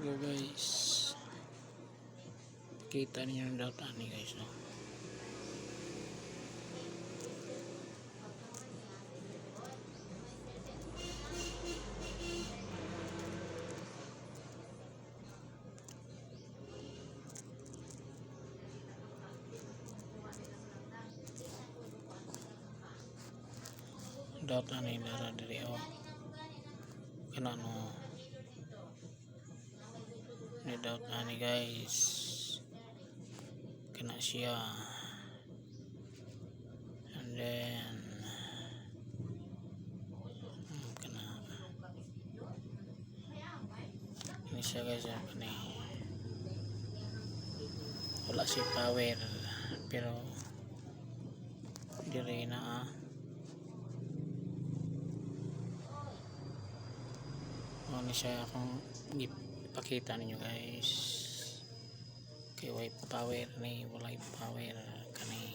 Yo guys. Kita niyo yang data nih guys. Daw tani nara diri oh kana no ni daw tani guys. Kana siya and then hmm, kana ini guys ah, kani wala si power pero diri na ah ano siya akong ipakita ninyo guys. Kay way power ni walay power kani